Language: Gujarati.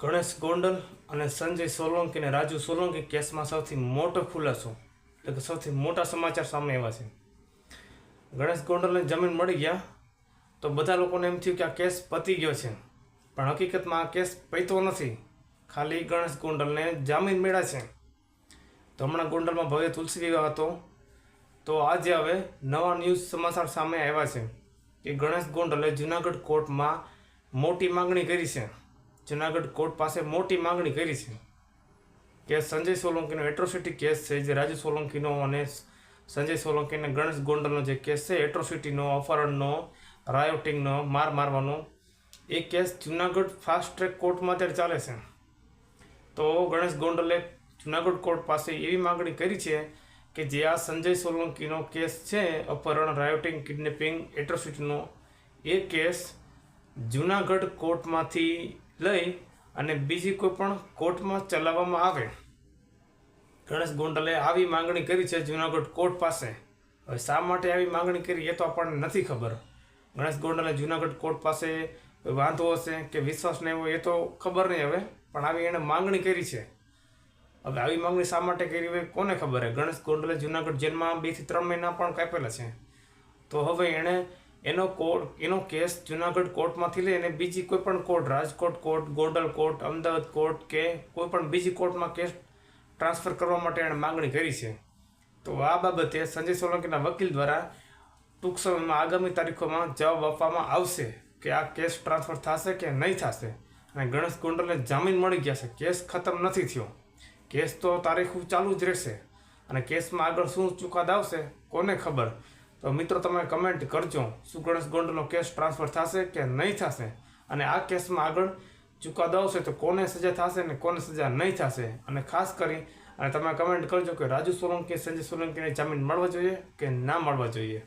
ગણેશ ગોંડલ અને સંજય સોલંકી અને રાજુ સોલંકી કેસમાં સૌથી મોટો ખુલાસો, એટલે કે સૌથી મોટા સમાચાર સામે આવ્યા છે. ગણેશ ગોંડલને જમીન મળી ગયા તો બધા લોકોને એમ થયું કે આ કેસ પતી ગયો છે. પણ હકીકતમાં આ કેસ પૈતો નથી. ખાલી ગણેશ ગોંડલને જામીન મળ્યા છે. તો હમણાં ગોંડલમાં ભવ્ય તુલસી વિવાહ હતો. તો આજે હવે નવા ન્યૂઝ સમાચાર સામે આવ્યા છે કે ગણેશ ગોંડલે જુનાગઢ કોર્ટમાં મોટી માંગણી કરી છે. જુનાગઢ કોર્ટ પાસે મોટી માંગણી કરી છે કે સંજય સોલંકીનો એટ્રોસિટી કેસ છે, જે રાજુ સોલંકીનો અને સંજય સોલંકી અને ગણેશ ગોંડલનો જે કેસ છે એટ્રોસિટીનો અપહરણનો રાયોટિંગનો માર મારવાનો, એ કેસ જુનાગઢ ફાસ્ટ ટ્રેક કોર્ટમાં અત્યારે ચાલે છે. તો ગણેશ ગોંડલે જુનાગઢ કોર્ટ પાસે એવી માગણી કરી છે કે જે આ સંજય સોલંકીનો કેસ છે, અપહરણ રાયોટિંગ કિડનેપિંગ એટ્રોસિટીનો એ કેસ જુનાગઢ કોર્ટમાંથી લઈ અને બીજી કોઈ પણ કોર્ટમાં ચલાવવામાં આવે. ગણેશ ગોંડલે આવી માંગણી કરી છે જુનાગઢ કોર્ટ પાસે. હવે શા માટે આવી માંગણી કરી એ તો આપણને નથી ખબર. ગણેશ ગોંડલે જુનાગઢ કોર્ટ પાસે વાંધો હશે કે વિશ્વાસ નહીં હોય એ તો ખબર નહીં હવે, પણ આવી એણે માંગણી કરી છે. હવે આવી માંગણી શા માટે કરી હોય કોને ખબર હે? ગણેશ ગોંડલે જુનાગઢ જેલમાં બેથી ત્રણ મહિના પણ કાપેલા છે. તો હવે એણે એનો કોર્ટ એનો કેસ જુનાગઢ કોર્ટમાંથી લઈને બીજી કોઈ પણ court, Rajkot court, Gondal court, Ahmedabad court કે કોઈ પણ બીજી કોર્ટમાં કેસ ટ્રાન્સફર કરવા માટે એણે માગણી કરી છે. તો આ બાબતે સંજય સોલંકીના વકીલ દ્વારા ટૂંક સમયમાં આગામી તારીખોમાં જવાબ આપવામાં આવશે કે આ કેસ ટ્રાન્સફર થશે કે નહીં થશે. અને ગણેશ ગોંડલને જામીન મળી ગયા છે. કેસ ખતમ નથી થયો. કેસ તો તારીખ ચાલુ જ રહેશે. અને કેસમાં આગળ શું ચુકાદ આવશે, કોને ખબર? તો મિત્રો, તમે કમેન્ટ કરજો શું ગણેશ ગોંડલનો કેસ ટ્રાન્સફર થશે કે નહીં થશે? અને આ કેસમાં આગળ ચુકાદો આવશે તો કોને સજા થશે ને કોને સજા નહીં થશે? અને ખાસ કરી, અને તમે કમેન્ટ કરજો કે રાજુ સોલંકી, સંજય સોલંકીને જામીન મળવા જોઈએ કે ના મળવા જોઈએ?